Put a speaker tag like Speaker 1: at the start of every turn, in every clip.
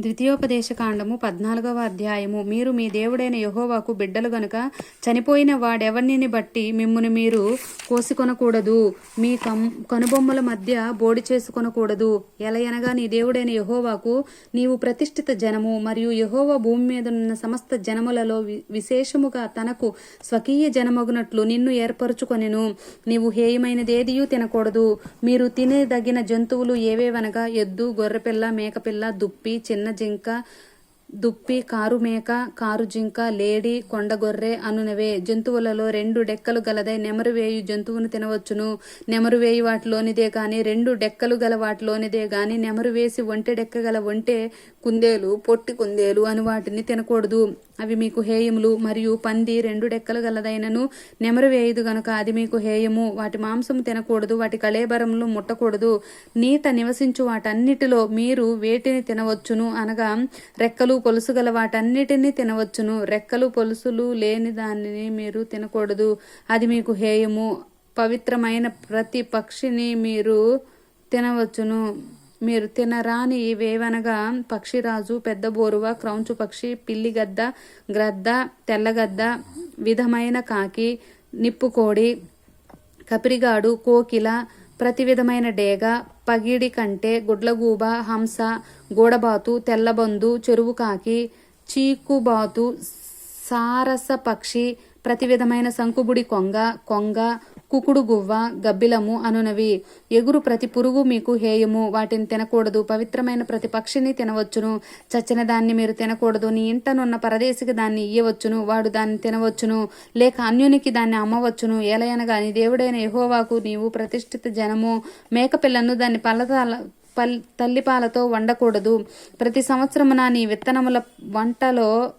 Speaker 1: ద్వితీయోపదేశ కాండము పద్నాలుగవ అధ్యాయము. మీరు మీ దేవుడైన యహోవాకు బిడ్డలు గనుక చనిపోయిన వాడెవరిని బట్టి మిమ్మును మీరు కోసుకొనకూడదు. మీ కం కనుబొమ్మల మధ్య బోడి చేసుకొనకూడదు. ఎలయనగా నీ దేవుడైన యహోవాకు నీవు ప్రతిష్ఠిత జనము మరియు యహోవా భూమి మీద ఉన్న సమస్త జనములలో విశేషముగా తనకు స్వకీయ జనమగునట్లు నిన్ను ఏర్పరచుకొనెను. నీవు హేయమైనదేదియూ తినకూడదు. మీరు తినదగిన జంతువులు ఏవేవనగా ఎద్దు గొర్రెపిల్ల మేకపిల్ల దుప్పి చిన్న జింక దుప్పి కారు మేక కారు జింక లేడి కొండగొర్రె అనునవే. జంతువులలో రెండు డెక్కలు గలదై నెమరు వేయు జంతువును తినవచ్చును. నెమరు వేయి వాటిలోనిదే గాని రెండు డెక్కలు గల వాటిలోనిదే గాని నెమరు వేసి ఒంటె డెక్క గల ఒంటె కుందేలు పొట్టి కుందేలు అని వాటిని తినకూడదు. అవి మీకు హేయములు మరియు పంది రెండు డెక్కలు గలదైనను నెమరు వేయదు గనుక అది మీకు హేయము. వాటి మాంసము తినకూడదు వాటి కళేబరములు ముట్టకూడదు. నీత నివసించు వాటన్నిటిలో మీరు వేటిని తినవచ్చును అనగా రెక్కలు పొలుసు గల వాటన్నిటినీ తినవచ్చును. రెక్కలు పొలుసులు లేని దానిని మీరు తినకూడదు. అది మీకు హేయము. పవిత్రమైన ప్రతి పక్షిని మీరు తినవచ్చును. మీరు తినరాని ఇవేవనగా పక్షిరాజు పెద్ద బోరువ క్రౌంచు పక్షి పిల్లి గద్ద గ్రద్ద తెల్లగద్ద విధమైన కాకి నిప్పుకోడి కపిరిగాడు కోకిల ప్రతి విధమైన డేగ పగిడి కంటే గుడ్లగూబ హంస గూడబాతు తెల్లబందు చెరువు కాకి చీకుబాతు సారస పక్షి ప్రతి విధమైన సంకుబుడి కొంగ కొంగ కుకుడు గువ్వ గబ్బిలము అనునవి. ఎగురు ప్రతి పురుగు మీకు హేయము. వాటిని తినకూడదు. పవిత్రమైన ప్రతి పక్షిని తినవచ్చును. చచ్చిన దాన్ని మీరు తినకూడదు. నీ ఇంటనున్న పరదేశికి దాన్ని ఇయ్యవచ్చును. వాడు దాన్ని తినవచ్చును. లేక అన్యునికి దాన్ని అమ్మవచ్చును. ఏలయనగా నీ దేవుడైన యహోవాకు నీవు ప్రతిష్ఠిత జనము. మేకపిల్లను దాన్ని పల్లతాల పల్ తల్లిపాలతో వండకూడదు. ప్రతి సంవత్సరమున నీ విత్తనముల వంటలో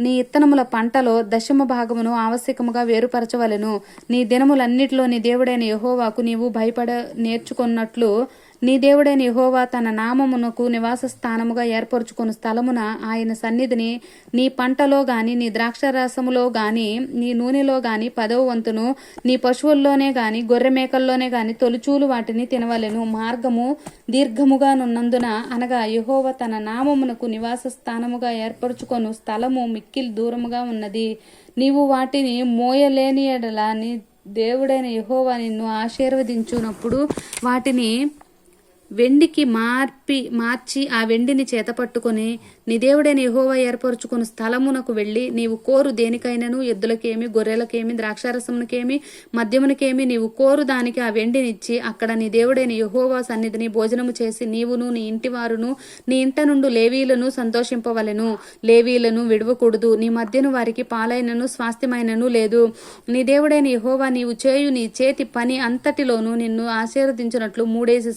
Speaker 1: నీ ఇత్తనముల పంటలో దశమ భాగమును ఆవశ్యకముగా వేరుపరచవలెను. నీ దినములన్నిటిలో నీ దేవుడైన యహోవాకు నీవు భయపడ నేర్చుకున్నట్లు నీ దేవుడైన యహోవా తన నామమునకు నివాస స్థానముగా ఏర్పరచుకున్న స్థలమున ఆయన సన్నిధిని నీ పంటలో గాని నీ ద్రాక్షరసములో గాని నీ నూనెలో గాని పదవ వంతును నీ పశువుల్లోనే గాని గొర్రె మేకల్లోనే గాని తొలుచూలు వాటిని తినవలెను. మార్గము దీర్ఘముగా నున్నందున అనగా యహోవ తన నామమునకు నివాస స్థానముగా ఏర్పరచుకొను స్థలము మిక్కిలి దూరముగా ఉన్నది. నీవు వాటిని మోయలేని ఎడల నీ దేవుడైన యహోవా నిన్ను ఆశీర్వదించునప్పుడు వాటిని వెండికి మార్పి మార్చి ఆ వెండిని చేతపట్టుకుని నీ దేవుడైన యెహోవా ఏర్పరచుకుని స్థలమునకు వెళ్ళి నీవు కోరు దేనికైనను? ఎద్దులకేమి గొర్రెలకేమి ద్రాక్షారసమునకేమి మద్యమునకేమి నీవు కోరు దానికి ఆ వెండినిచ్చి అక్కడ నీ దేవుడైన యెహోవా సన్నిధిని భోజనము చేసి నీవును నీ ఇంటి వారును నీ ఇంట నుండి లేవీలను సంతోషింపవలెను. లేవీలను విడవకూడదు. నీ మధ్యను వారికి పాలైనను స్వాస్థ్యమైనను లేదు. నీ దేవుడైన యహోవా నీవు చేయు నీ చేతి పని అంతటిలోనూ నిన్ను ఆశీర్వదించినట్లు మూడేసి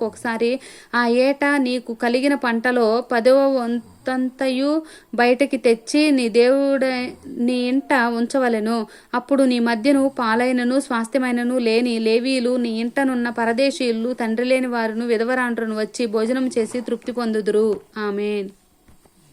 Speaker 1: సంవత్సరములకు ఒకసారి ఆ ఏటా నీకు కలిగిన పంటలో పదవ వంతంతయు బయటకి తెచ్చి నీ దేవుడ నీ ఇంట ఉంచవలెను. అప్పుడు నీ మధ్యను పాలైనను స్వాస్థ్యమైనను లేని లేవీలు నీ ఇంటనున్న పరదేశీయులు తండ్రి లేని వారును విధవరాండ్రును వచ్చి భోజనం చేసి తృప్తి పొందుదురు. ఆమెన్.